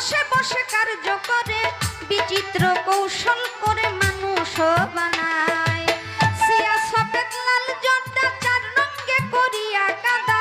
বসে বসে কার্য করে, বিচিত্র কৌশল করে মানুষ বানায়। সিয়া সফেদ, লাল, জর্দা, চার রঙ্গে করিয়া কাদা